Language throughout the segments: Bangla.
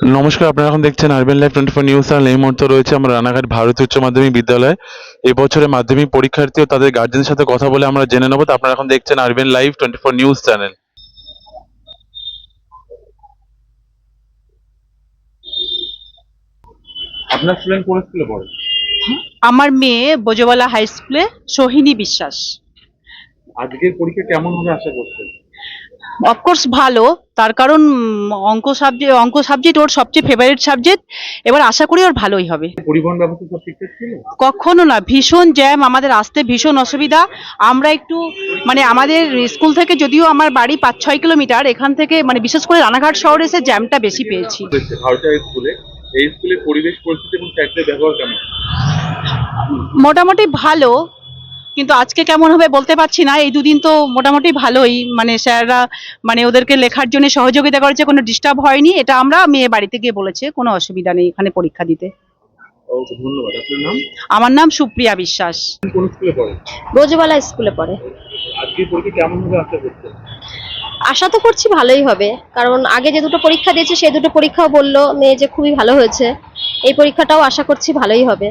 নমস্কার আপনারা এখন দেখছেন urban life twenty four news channel এই মুহূর্তে রয়েছে আমরা রানাঘাট ভারত উচ্চ মাধ্যমিক বিদ্যালয়। এই বছরের মাধ্যমিক পরীক্ষার্থী ও তাদের গার্জেনের সাথে কথা বলে আমরা জেনে নেব। তো আপনারা এখন দেখছেন urban live twenty four news channel আপনার স্টুডেন্ট কোন স্কুলে পড়ে? আমার মেয়ে বোজবালা হাই স্কুলে সোহিনী বিশ্বাস। আজকের পরীক্ষা কেমন হবে আশা করছেন? অফকোর্স ভালো তার কারণ অঙ্ক সাবজেক্ট অঙ্ক সাবজেক্ট ওর সবচেয়ে ফেভারিট সাবজেক্ট এবার আশা করি ওর ভালোই হবে। পরিবহন ব্যবস্থা সব ঠিকঠাক ছিল? কখনো না ভীষণ জ্যাম আমাদের আসতে ভীষণ অসুবিধা। আমরা একটু মানে আমাদের স্কুল থেকে যদিও আমার বাড়ি পাঁচ ছয় কিলোমিটার এখান থেকে মানে বিশেষ করে রানাঘাট শহরে এসে জ্যামটা বেশি পেয়েছি। ভারতীয় স্কুলে এই স্কুলের পরিবেশ পরিস্থিতি এবং স্যারদের ব্যবহার কেমন? মোটামুটি ভালো কিন্তু আজকে কেমন হবে বলতে পারছি না। এই দুদিন তো মোটামুটি ভালোই। মানে স্যাররা মানে ওদেরকে লেখার জন্য সহযোগিতা করেছে কোনো ডিস্টার্ব হয়নি। এটা আমরা মেয়ে বাড়িতে গিয়ে বলেছে কোনো অসুবিধা নেই এখানে পরীক্ষা দিতে। ধন্যবাদ। আপনার নাম? আমার নাম সুপ্রিয়া বিশ্বাস। কোন স্কুলে পড়ে? রোজবালা স্কুলে পড়ে। আজকের পরীক্ষা কেমন হবে আশা করছেন? আশা তো করছি ভালোই হবে। কারণ আগে যে দুটো পরীক্ষা দিয়েছে সেই দুটো পরীক্ষাও বলল মেয়ে যে খুবই ভালো হয়েছে এই পরীক্ষাটাও আশা করছি ভালোই হবে।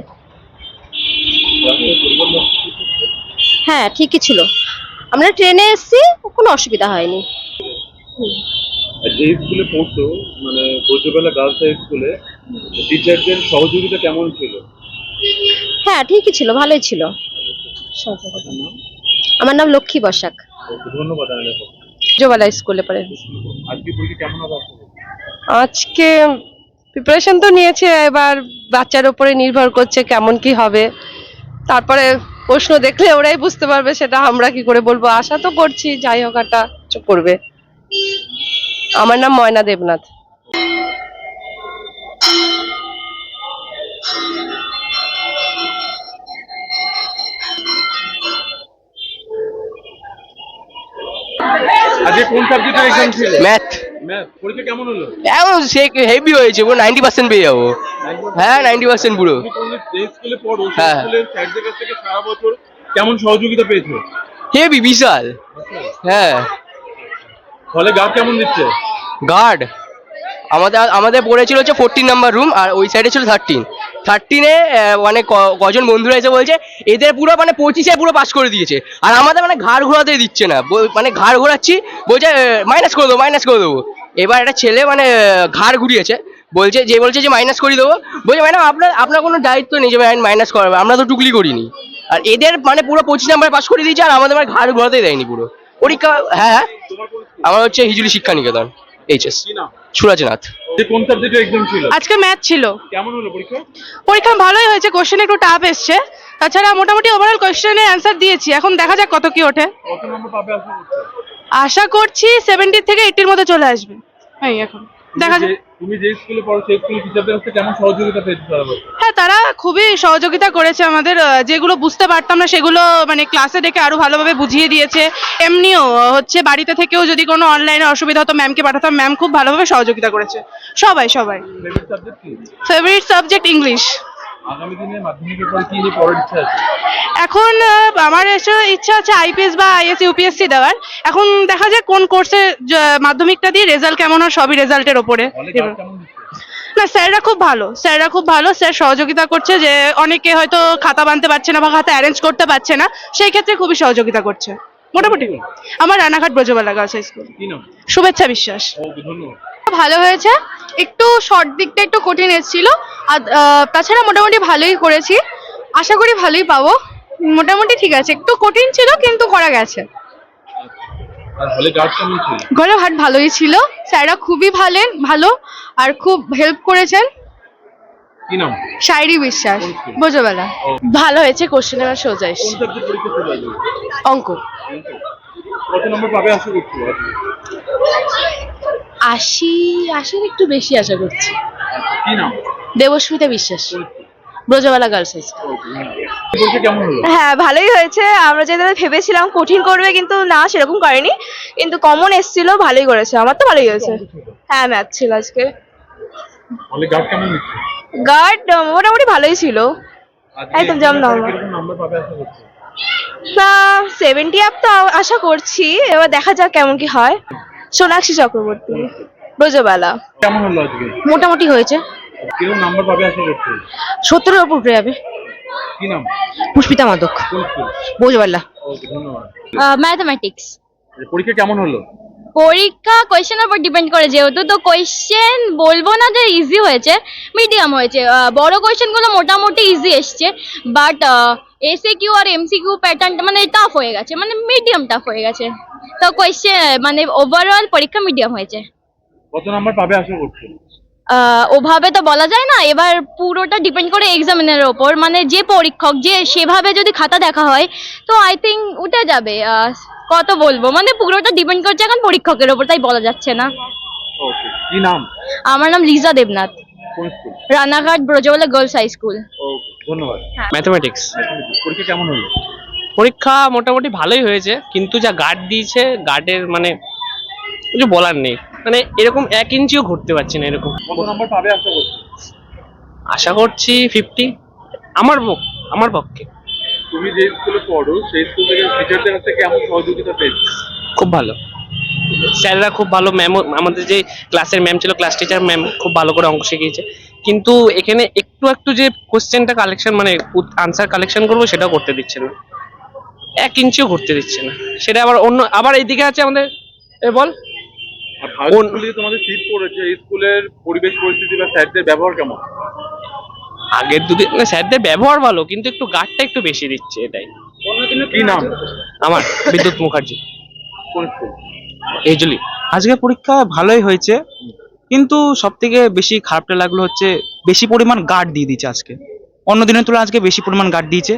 হ্যাঁ ঠিকই ছিল। আমরা ট্রেনে এসেছি কোনো অসুবিধা হয়নি। যে স্কুলে পড়তো মানে গার্লস হাই স্কুলে টিচারদের সহযোগিতা কেমন ছিল? হ্যাঁ ঠিকই ছিল ভালোই ছিল। আমার নাম লক্ষ্মী বসাক। ধন্যবাদ জোবালা স্কুলে পড়ে? আজকে প্রিপারেশন তো নিয়েছে এবার বাচ্চার উপরে নির্ভর করছে কেমন কি হবে। তারপরে প্রশ্ন দেখলে ওরাই বুঝতে পারবে সেটা আমরা কি করে বলব। আশা তো করছি যাই হোক একটা কিছু করবে। আমার নাম ময়না দেবনাথ। আজকে কোন সাবজেক্টের এক্সাম ছিল? ম্যাথ ম্যাথ পরীক্ষা কেমন হলো? এমন সে হেভি হয়েছে পুরো নাইনটি পার্সেন্ট পেয়ে যাব। হ্যাঁ নাইনটি পার্সেন্ট পুরো। স্কুলে পড়ো হ্যাঁ। স্যারদের কাছ থেকে সারা বছর কেমন সহযোগিতা পেয়েছ? হেভি বিশাল। হ্যাঁ। ফলে গার্ড কেমন দিচ্ছে? গার্ড আমাদের আমাদের পড়েছিল হচ্ছে ফোরটিন নাম্বার রুম আর ওই সাইডে ছিল থার্টিন থার্টিনে মানে কজন বন্ধুরা এসে বলছে এদের পুরো মানে পঁচিশে পুরো পাস করে দিয়েছে। আর আমাদের মানে ঘাড় ঘোরাতে দিচ্ছে না। মানে ঘাড় ঘোরাচ্ছি বলছে মাইনাস করে দেবো মাইনাস করে দেবো। এবার একটা ছেলে মানে ঘাড় ঘুরিয়েছে। বলছে যে বলছে যে মাইনাস করে দেবো। বলছে ম্যাডাম আপনার আপনার কোনো দায়িত্ব নেই যে মাইনাস করাবে। আমরা তো টুকলি করিনি। আর এদের মানে পুরো পঁচিশ নাম্বার পাস করে দিয়েছে আর আমাদের মানে ঘাড় ঘোরাতে দেয়নি পুরো। পরীক্ষা হ্যাঁ হ্যাঁ। আমার হচ্ছে হিজুলি শিক্ষা নিকেতন এইচএস সুরাজনাথ। যে কোন সাবজেক্টের এক্সাম ছিল? আজকে ম্যাথ ছিল। কেমন হলো পরীক্ষা? পরীক্ষা ভালোই হয়েছে কোশ্চেন একটু টাফ এসছে। তাছাড়া মোটামুটি ওভারঅল কোশ্চেনে অ্যান্সার দিয়েছি। এখন দেখা যাক কত কি ওঠে। কত নম্বর পাবে আশা করছি? সেভেন্টি থেকে এইটির মধ্যে চলে আসবে। এই এখন। দেখা যায় তুমি যে স্কুলে পড়ো সেই স্কুলের টিচারদের কাছে কেমন সহযোগিতা সারা হ্যাঁ তারা খুবই সহযোগিতা করেছে আমাদের যেগুলো বুঝতে পারতাম না সেগুলো মানে ক্লাসে ডেকে আরও ভালোভাবে বুঝিয়ে দিয়েছে। এমনিও হচ্ছে বাড়িতে থেকেও যদি কোনো অনলাইনে অসুবিধা হতো ম্যামকে পাঠাতাম ম্যাম খুব ভালোভাবে সহযোগিতা করেছে। সবাই সবাই। ফেভারিট সাবজেক্ট ইংলিশ আগামী দিনে মাধ্যমিকের পরে কি পড়ার ইচ্ছা আছে? এখন আমার এসে ইচ্ছা আছে আইপিএস বা আইএস ইউপিএসসি দেওয়ার। এখন দেখা যায় কোন কোর্সে মাধ্যমিকটা দিয়ে রেজাল্ট কেমন হয় সবই রেজাল্টের ওপরে। না স্যাররা খুব ভালো স্যাররা খুব ভালো স্যার সহযোগিতা করছে যে অনেকে হয়তো খাতা বানতে পারছে না বা খাতা অ্যারেঞ্জ করতে পারছে না সেই ক্ষেত্রে খুবই সহযোগিতা করছে। মোটামুটি। আমার রানাঘাট ব্রজবালা হাই স্কুল শুভেচ্ছা বিশ্বাস। ধন্যবাদ। ভালো হয়েছে। একটু শর্ট দিকটা একটু কঠিন এসেছিল। আর আহ, তাছাড়া মোটামুটি ভালোই করেছি। আশা করি ভালোই পাবো। মোটামুটি ঠিক আছে। একটু কঠিন ছিল কিন্তু করা গেছে। আর হলে গার্ড কেমন ছিল? ঘরে হাট ভালোই ছিল। স্যাররা খুবই ভালো ভালো আর খুব হেল্প করেছেন। কি শায়রি বিশ্বাস school? ভালো হয়েছে কোশ্চেন এবার সোজা অঙ্ক। কত নম্বর পাবে আশা আশি আশির একটু বেশি আশা করছি। কি নাম? Debasmita Biswas. Brajabala girls high school. পরীক্ষা কেমন হলো? হ্যাঁ ভালোই হয়েছে। আমরা যেটা ভেবেছিলাম কঠিন করবে কিন্তু না সেরকম করেনি। কিন্তু কমন এসেছিল ভালোই করেছে। আমার তো ভালোই হয়েছে। হ্যাঁ ম্যাথ ছিল আজকে। গার্ড মোটামুটি ভালোই ছিল। একদম যেমন normal। কীরকম নাম্বার পাবে আশা করছ? না সেভেন্টি আপ তো আশা করছি। এবার দেখা যাক কেমন কি হয়। সোনাক্ষী চক্রবর্তী ব্রজবালা। কেমন হলো আজকে? মোটামুটি হয়েছে। কেউ নাম্বার পাবে আশা করতে সত্তরের ওপর উঠে যাবে। কি নাম? পুষ্পিতা মাদক কোন স্কুল ব্রজবালা। ওকে ধন্যবাদ। ম্যাথামেটিক্স পরীক্ষা কেমন হলো? পরীক্ষা কোয়েশ্চেনের উপর ডিপেন্ড করে যেহেতু। তো কোয়েশ্চেন বলব না যে ইজি হয়েছে মিডিয়াম হয়েছে। বড় কোয়েশ্চেনগুলো মোটামুটি ইজি এসছে। বাট এসে কিউ আর এমসিকিউ প্যাটার্নটা মানে টাফ হয়ে গেছে মানে মিডিয়াম টাফ হয়ে গেছে। তো কোয়েশ্চেন মানে ওভারঅল পরীক্ষা মিডিয়াম হয়েছে। কত নাম্বার পাবে আশা করছ? ওভাবে তো বলা যায় না। এবার পুরোটা ডিপেন্ড করে এক্সামিনের ওপর। মানে যে পরীক্ষক যে সেভাবে যদি খাতা দেখা হয় তো আই থিঙ্ক উঠে যাবে। কত বলব? মানে পুরোটা ডিপেন্ড করছে এখন পরীক্ষকের ওপর তাই বলা যাচ্ছে না। ওকে কি নাম? আমার নাম লিজা দেবনাথ। কোন school Ranaghat Brajawala girls high school okay ধন্যবাদ। ম্যাথমেটিক্স পরীক্ষা কেমন হলো? পরীক্ষা মোটামুটি ভালোই হয়েছে কিন্তু যা গার্ড দিয়েছে গার্ডের মানে কিছু বলার নেই। মানে এরকম এক ইঞ্চিও ঘুরতে পারছি না এরকম। কত নাম্বার পাবে আশা করছ? আশা করছি ফিফটি আমার আমার পক্ষে। তুমি যে স্কুলে পড়ো সেই স্কুল থেকে টিচারদের কাছ থেকে কেমন সহযোগিতা পেয়েছ? খুব ভালো। স্যাররা খুব ভালো ম্যামও আমাদের যে ক্লাসের ম্যাম ছিল ক্লাস টিচার ম্যাম খুব ভালো করে অঙ্ক শিখিয়েছে। কিন্তু এখানে একটু একটু যে কোশ্চেনটা কালেকশন মানে আনসার কালেকশন করব সেটাও করতে দিচ্ছে না। এক ইঞ্চিও ঘুরতে দিচ্ছে না। সেটা আবার অন্য আবার এইদিকে আছে আমাদের এ বল। তোমাদের সিট পড়েছে স্কুলের পরিবেশ পরিস্থিতি বা স্যারদের ব্যবহার কেমন? আগের দুদিন না স্যারদের ব্যবহার ভালো কিন্তু একটু গার্ডটা একটু বেশি দিচ্ছে এটাই। কি নাম? আমার বিদ্যুৎ মুখার্জি। এইজুলি আজকে পরীক্ষা ভালোই হয়েছে কিন্তু সব থেকে বেশি খারাপটা লাগল হচ্ছে বেশি পরিমাণ গার্ড দিয়ে দিচ্ছে আজকে। অন্য দিনের তুলনায় আজকে বেশি পরিমাণ গার্ড দিয়েছে।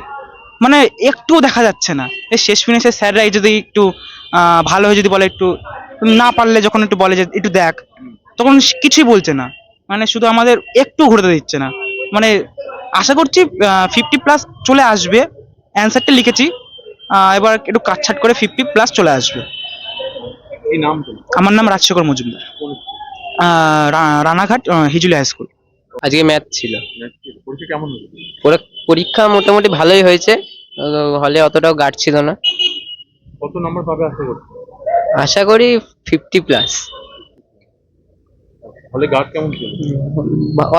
মানে একটুও দেখা যাচ্ছে না। এই শেষ ফিনিশে স্যাররাই যদি একটু আহ, ভালো হয়ে যদি বলে একটু না পারলে যখন একটু বলে যে একটু দেখ তখন কিছুই বলছে না। মানে শুধু আমাদের একটু ঘুরতে দিচ্ছে না। মানে আশা করছি ফিফটি প্লাস চলে আসবে। অ্যান্সারটা লিখেছি। এবার একটু কাটছাট করে ফিফটি প্লাস চলে আসবে। নাম আমার নাম রাজশেখর মজুমদার। রানাঘাট হিজুলি হাই স্কুল আজকে ম্যাথ ছিল। পরীক্ষা কেমন হলো? পরীক্ষা মোটামুটি ভালোই হয়েছে। হলে অতটাও গার্ড ছিল না। কত নাম্বার পাবে আশা করছ? আশা করি ফিফটি প্লাস হলে গার্ড কেমন ছিল?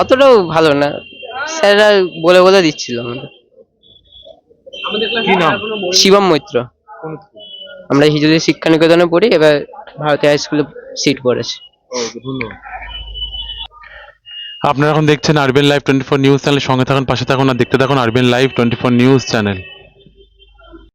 অতটাও ভালো না। স্যাররা বলে বলে দিচ্ছিল আমাদের। কি নাম? শিবম মৈত্র। আমরা হিজুলি শিক্ষা নিকেতনে পড়ি এবার ভারতীয় হাই স্কুলে সিট পড়েছে। ওকে ধন্যবাদ। আপনারা এখন দেখছেন urban live twenty four news channel সঙ্গে থাকুন পাশে থাকুন আর দেখতে থাকুন urban live twenty four news channel